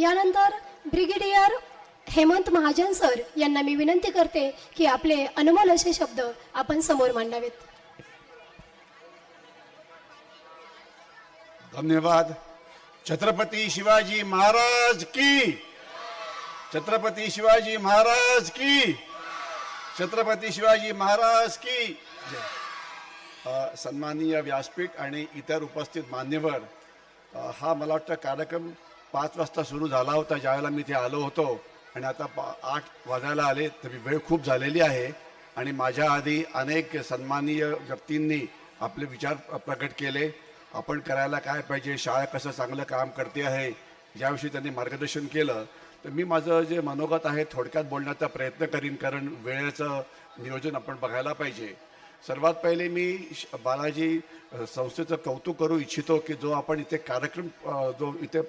यानंतर brigadier Hemant Mahajan sir यांना मी विनंती करते की आपले अनमोल असे शब्द आपण समोर मांडावेत. धन्यवाद. छत्रपती शिवाजी महाराज की. छत्रपती शिवाजी महाराज की. छत्रपती शिवाजी महाराज की. जय. सन्माननीय व्यासपीठ आणि इतर उपस्थित मान्यवर हा मला वाटतं कार्यक्रम पाच वाजता सुरू झाला होता ज्यावेळेला मी इथे आलो होतो आणि आता पा आठ वाजायला आले तरी वेळ खूप झालेली आहे. आणि माझ्या आधी अनेक सन्माननीय व्यक्तींनी आपले विचार प्रकट केले. आपण करायला काय पाहिजे शाळा कसं चांगलं काम करते आहे याविषयी त्यांनी मार्गदर्शन केलं. तर मी माझं जे मनोगत आहे थोडक्यात बोलण्याचा प्रयत्न करीन कारण वेळेचं नियोजन आपण बघायला पाहिजे. सर्वात पहिले मी श- बालाजी संस्थेचं कौतुक करू इच्छितो की जो आपण इथे कार्यक्रम जो इथे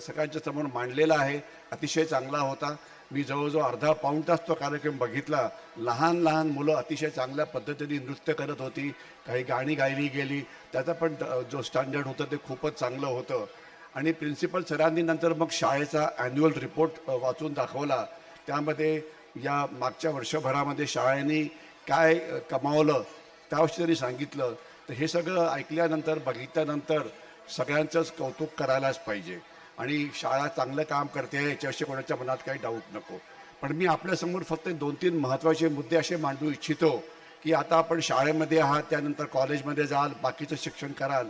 सगळ्यांच्या समोर मांडलेला आहे अतिशय चांगला होता. मी जवळजवळ अर्धा पाऊण तास तो कार्यक्रम बघितला. लहान लहान मुलं अतिशय चांगल्या पद्धतीने नृत्य करत होती. काही गाणी गायली गेली. त्याचा पण जो स्टँडर्ड होतं ते खूपच चांगलं होतं. आणि प्रिन्सिपल सरांनी नंतर मग शाळेचा ॲन्युअल रिपोर्ट वाचून दाखवला. त्यामध्ये या मागच्या वर्षभरामध्ये शाळेने काय कमावलं त्याविषयी त्यांनी सांगितलं. तर हे सगळं ऐकल्यानंतर बघितल्यानंतर सगळ्यांचंच कौतुक करायलाच पाहिजे. आणि शाळा चांगलं काम करते याच्याविषयी कोणाच्या मनात काही डाऊट नको. पण मी आपल्यासमोर फक्त दोन तीन महत्त्वाचे मुद्दे असे मांडू इच्छितो की आता आपण शाळेमध्ये आहात त्यानंतर कॉलेजमध्ये जाल बाकीचं शिक्षण कराल.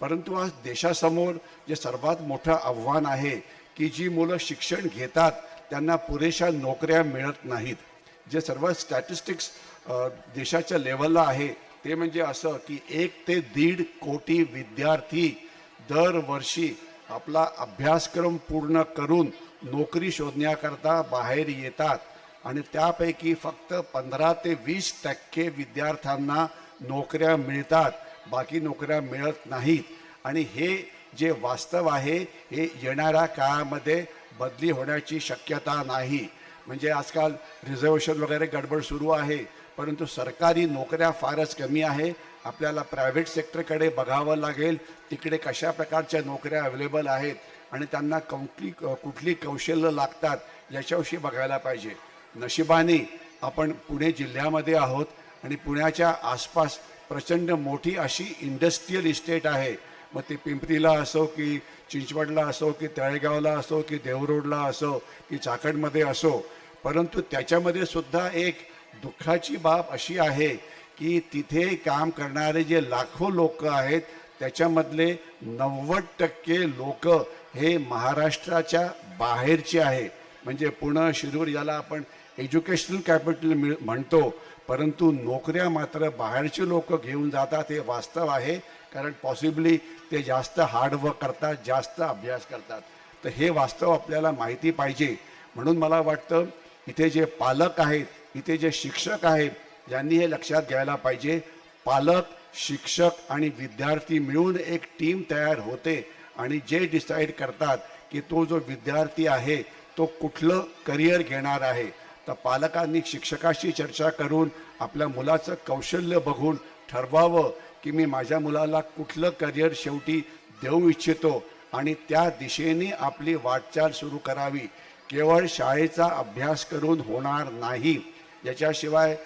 परंतु आज देशासमोर जे सर्वात मोठं आव्हान आहे की जी मुलं शिक्षण घेतात त्यांना पुरेशा नोकऱ्या मिळत नाहीत. जे सर्व स्टॅटिस्टिक्स देशाच्या लेवलला आहे. ते म्हणजे असं की एक ते दीड कोटी विद्यार्थी दरवर्षी आपला अभ्यासक्रम पूर्ण करून नोकरी शोधण्याकरता बाहेर येतात. आणि त्यापैकी फक्त पंधरा ते वीस टक्के विद्यार्थ्यांना नोकऱ्या मिळतात. बाकी नोकऱ्या मिळत नाहीत. आणि हे जे वास्तव आहे हे येणाऱ्या काळामध्ये बदली होण्याची शक्यता नाही. म्हणजे आजकाल रिझर्वेशन वगैरे गडबड सुरू आहे परंतु सरकारी नोकऱ्या फारच कमी आहे. आपल्याला प्रायव्हेट सेक्टरकडे बघावं लागेल तिकडे कशा प्रकारच्या नोकऱ्या अवेलेबल आहेत आणि त्यांना कुठली कुठली कौशल्य लागतात याच्याविषयी बघायला पाहिजे. नशिबाने आपण पुणे जिल्ह्यामध्ये आहोत आणि पुण्याच्या आसपास प्रचंड मोठी अशी इंडस्ट्रीयल इस्टेट आहे. मग ते पिंपरीला असो की चिंचवडला असो की तळेगावला असो की देवरोडला असो की चाकणमध्ये असो परंतु त्याच्यामध्ये सुद्धा एक दुःखाची बाब अशी आहे की तिथे काम करणारे जे लाखो लोक आहेत त्याच्यामधले नव्वद टक्के लोक हे महाराष्ट्राच्या बाहेरचे आहे. म्हणजे पुणे शिरूर याला आपण एज्युकेशनल कॅपिटल मिळ म्हणतो. परंतु नोकऱ्या मात्र बाहेरचे लोक घेऊन जातात हे वास्तव आहे. कारण पॉसिबली ते जास्त हार्डवर्क करतात जास्त अभ्यास करतात. तर हे वास्तव आपल्याला माहिती पाहिजे. म्हणून मला वाटतं इथे जे पालक आहेत इथे जे शिक्षक आहेत यांनी हे लक्षात घ्यायला पाहिजे. पालक शिक्षक आणि विद्यार्थी मिळून एक टीम तयार होते आणि जे डिसाईड करतात की तो जो विद्यार्थी आहे तो कुठलं करिअर घेणार आहे. तर पालकांनी शिक्षकाशी चर्चा करून आपल्या मुलाचं कौशल्य बघून ठरवावं की मी माझ्या मुलाला कुठलं करिअर शेवटी देऊ इच्छितो. आणि त्या दिशेने आपली वाटचाल सुरू करावी. केवळ शाळेचा अभ्यास करून होणार नाही. याच्याशिवाय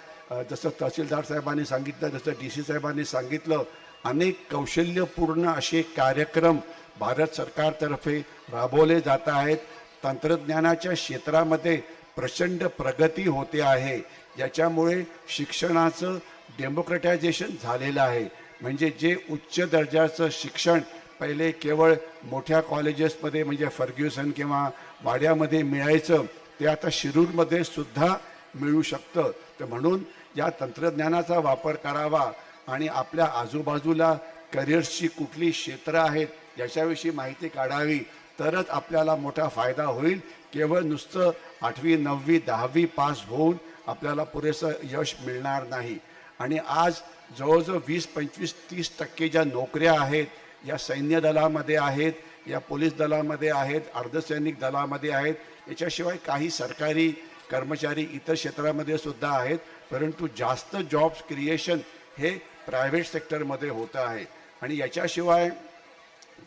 जसं तहसीलदार साहेबांनी सांगितलं जसं डी सी साहेबांनी सांगितलं अनेक कौशल्यपूर्ण असे कार्यक्रम भारत सरकारतर्फे राबवले जात आहेत. तंत्रज्ञानाच्या क्षेत्रामध्ये प्रचंड प्रगती होते आहे. याच्यामुळे शिक्षणाचं डेमोक्रेटायझेशन झालेलं आहे. म्हणजे जे उच्च दर्जाचं शिक्षण पहिले केवळ मोठ्या कॉलेजेसमध्ये म्हणजे फर्ग्युसन किंवा वाड्यामध्ये मिळायचं ते आता शिरूरमध्ये सुद्धा मिळू शकतं. तर म्हणून या तंत्रज्ञानाचा वापर करावा आणि आपल्या आजूबाजूला करिअर्सची कुठली क्षेत्रं आहेत याच्याविषयी माहिती काढावी तरच आपल्याला मोठा फायदा होईल. केवळ नुसतं आठवी नववी दहावी पास होऊन आपल्याला पुरेसं यश मिळणार नाही. आणि आज जवळजवळ वीस पंचवीस तीस टक्के ज्या नोकऱ्या आहेत या सैन्य दलामध्ये आहेत या पोलीस दलामध्ये आहेत अर्धसैनिक दलामध्ये आहेत. याच्याशिवाय काही सरकारी कर्मचारी इतर क्षेत्रामध्ये सुद्धा आहेत परंतु जास्त जॉब्स क्रिएशन हे प्रायव्हेट सेक्टरमध्ये होतं आहे. आणि याच्याशिवाय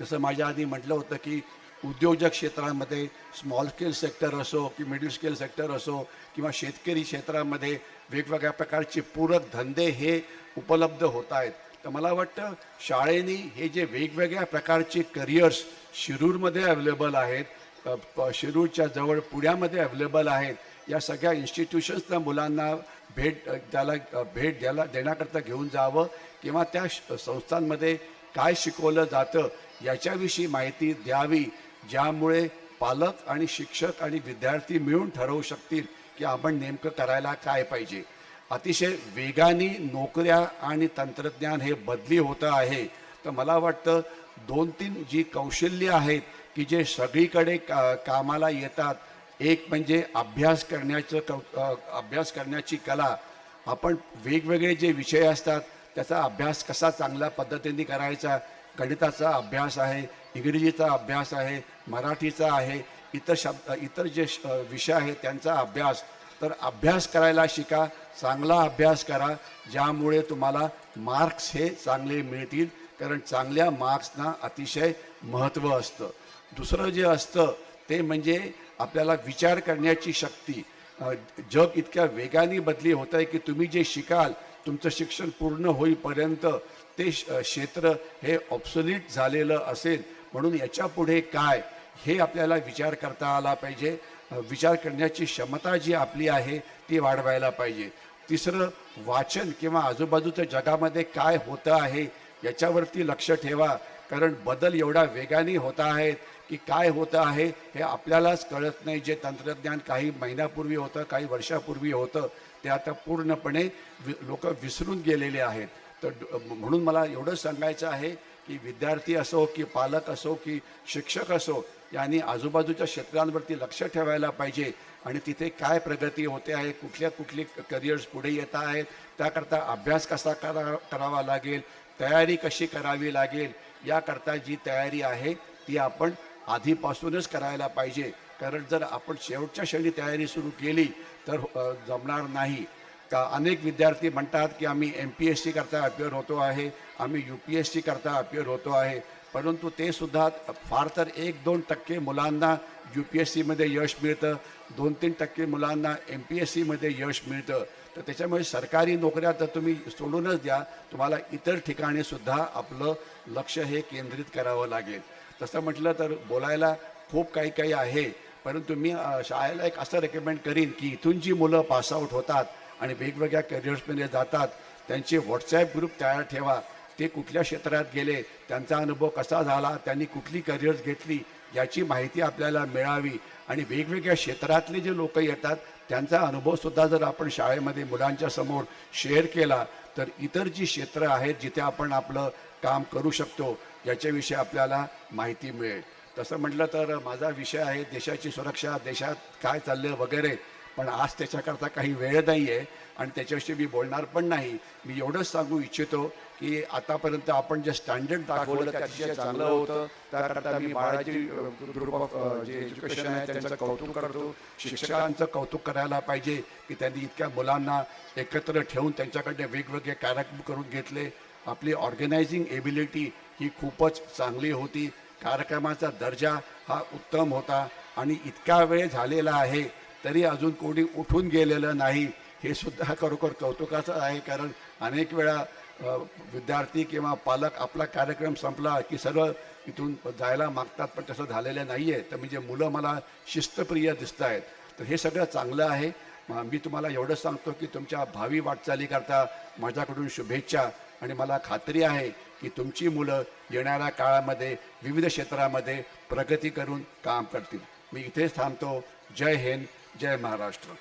जसं माझ्या आधी म्हटलं होतं की उद्योजक क्षेत्रामध्ये स्मॉल स्केल सेक्टर असो की मिडल स्केल सेक्टर असो किंवा शेतकरी क्षेत्रामध्ये वेगवेगळ्या प्रकारचे पूरक धंदे हे उपलब्ध होत आहेत. तर मला वाटतं शाळेनी हे जे वेगवेगळ्या प्रकारचे करिअर्स शिरूरमध्ये अवेलेबल आहेत शिरूरच्या जवळ पुण्यामध्ये अवेलेबल आहेत या सगळ्या इन्स्टिट्यूशन्सना मुलांना भेट त्याला भेट द्यायला देण्याकरता घेऊन जावं किंवा त्या संस्थांमध्ये काय शिकवलं जातं याच्याविषयी माहिती द्यावी ज्यामुळे पालक आणि शिक्षक आणि विद्यार्थी मिळून ठरवू शकतील की आपण नेमकं करायला काय पाहिजे. अतिशय वेगाने नोकऱ्या आणि तंत्रज्ञान हे बदली होतं आहे. तर मला वाटतं दोन तीन जी कौशल्य आहेत की जे सगळीकडे का कामाला येतात. एक म्हणजे अभ्यास करण्याचं कौ अभ्यास करण्याची कला. आपण वेगवेगळे जे विषय असतात त्याचा अभ्यास कसा चांगल्या पद्धतीने करायचा? गणिताचा अभ्यास आहे इंग्रजीचा अभ्यास आहे मराठीचा आहे इतर शब्द इतर जे श- विषय आहेत त्यांचा अभ्यास तर अभ्यास करायला शिका चांगला अभ्यास करा ज्यामुळे तुम्हाला मार्क्स हे चांगले मिळतील. कारण चांगल्या मार्क्सना अतिशय महत्त्व असतं. दुसरं जे असतं ते म्हणजे आपल्याला विचार करण्याची शक्ती. जग इतक्या वेगाने बदली होत आहे की तुम्ही जे शिकाल तुमचं शिक्षण पूर्ण होईपर्यंत ते श- क्षेत्र हे ऑब्सोल्यूट झालेलं असेल. म्हणून याच्यापुढे काय हे आपल्याला विचार करता आला पाहिजे. विचार करण्याची क्षमता जी आपली आहे ती वाढवायला पाहिजे. तिसरं वाचन किंवा आजूबाजूच्या जगामध्ये काय होतं आहे याच्यावरती लक्ष ठेवा. कारण बदल एवढा वेगाने होत आहेत की काय होतं आहे हे आपल्यालाच कळत नाही. जे तंत्रज्ञान काही महिन्यापूर्वी होतं काही वर्षापूर्वी होतं ते आता पूर्णपणे वि लोक विसरून गेलेले आहेत. तर म्हणून मला एवढं सांगायचं आहे की विद्यार्थी असो की पालक असो की शिक्षक असो यांनी आजूबाजूच्या क्षेत्रांवरती लक्ष ठेवायला पाहिजे. आणि तिथे काय प्रगती होते आहे कुठल्या कुठली करिअर्स पुढे येत आहेत त्याकरता अभ्यास कसा करा करावा लागेल तयारी कशी करावी लागेल याकरता जी तयारी आहे ती आपण आधीपासूनच करायला पाहिजे. कारण जर आपण शेवटच्या क्षणी तयारी सुरू केली तर जमणार नाही. का अनेक विद्यार्थी म्हणतात की आम्ही एम पी एस सी करता अपिअर होतो आहे आम्ही यू पी एस सी करता अपिअर होतो आहे. परंतु ते सुद्धा फार तर एक दोन टक्के मुलांना यू पी एस सीमध्ये यश मिळतं दोन तीन टक्के मुलांना एम पी एस सीमध्ये यश मिळतं. तर त्याच्यामुळे सरकारी नोकऱ्या तर तुम्ही सोडूनच द्या तुम्हाला इतर ठिकाणीसुद्धा आपलं लक्ष हे केंद्रित करावं लागेल. तसं म्हटलं तर बोलायला खूप काही काही आहे परंतु मी शाळेला एक असं रेकमेंड करीन की इथून जी मुलं पासआउट होतात आणि वेगवेगळ्या करिअर्समध्ये जातात. त्यांचे व्हॉट्सॲप ग्रुप तयार ठेवा. ते कुठल्या क्षेत्रात गेले त्यांचा अनुभव कसा झाला त्यांनी कुठली करिअर्स घेतली याची माहिती आपल्याला मिळावी. आणि वेगवेगळ्या क्षेत्रातले जे लोक येतात त्यांचा अनुभवसुद्धा जर आपण शाळेमध्ये मुलांच्या समोर शेअर केला तर इतर जी क्षेत्र आहेत जिथे आपण आपलं काम करू शकतो याच्याविषयी आपल्याला माहिती मिळेल. तसं म्हटलं तर माझा विषय आहे देशाची सुरक्षा देशात काय चाललं वगैरे. पण आज त्याच्याकरता काही वेळ नाही आहे आणि त्याच्याविषयी मी बोलणार पण नाही. मी एवढंच सांगू इच्छितो की आतापर्यंत आपण जे स्टँडर्ड दाखवलं ते अतिशय चांगलं होतं. त्याकरता मी बाळाची ग्रुप ऑफ जे एज्युकेशन आहे त्यांचं कौतुक करतो. शिक्षकांचं कौतुक करायला पाहिजे की त्यांनी इतक्या मुलांना एकत्र ठेवून त्यांच्याकडे वेगवेगळे कार्यक्रम करून घेतले. आपली ऑर्गनायझिंग एबिलिटी ही खूपच चांगली होती. कार्यक्रमाचा दर्जा हा उत्तम होता. आणि इतका वेळ झालेला आहे तरी अजून कोणी उठून गेलेलं नाही हे सुद्धा खरोखर कौतुकाचं आहे. कारण अनेक वेळा विद्यार्थी किंवा पालक आपला कार्यक्रम संपला की सरळ इथून जायला मागतात पण तसं झालेलं नाही आहे तर म्हणजे मुलं मला शिस्तप्रिय दिसत आहेत तर हे सगळं चांगलं आहे. मी तुम्हाला एवढं सांगतो की तुमच्या भावी वाटचालीकरता माझ्याकडून शुभेच्छा. आणि मला खात्री आहे की तुमची मुलं येणाऱ्या काळामध्ये विविध क्षेत्रामध्ये प्रगती करून काम करतील. मी इथेच थांबतो. जय हिंद. जय महाराष्ट्र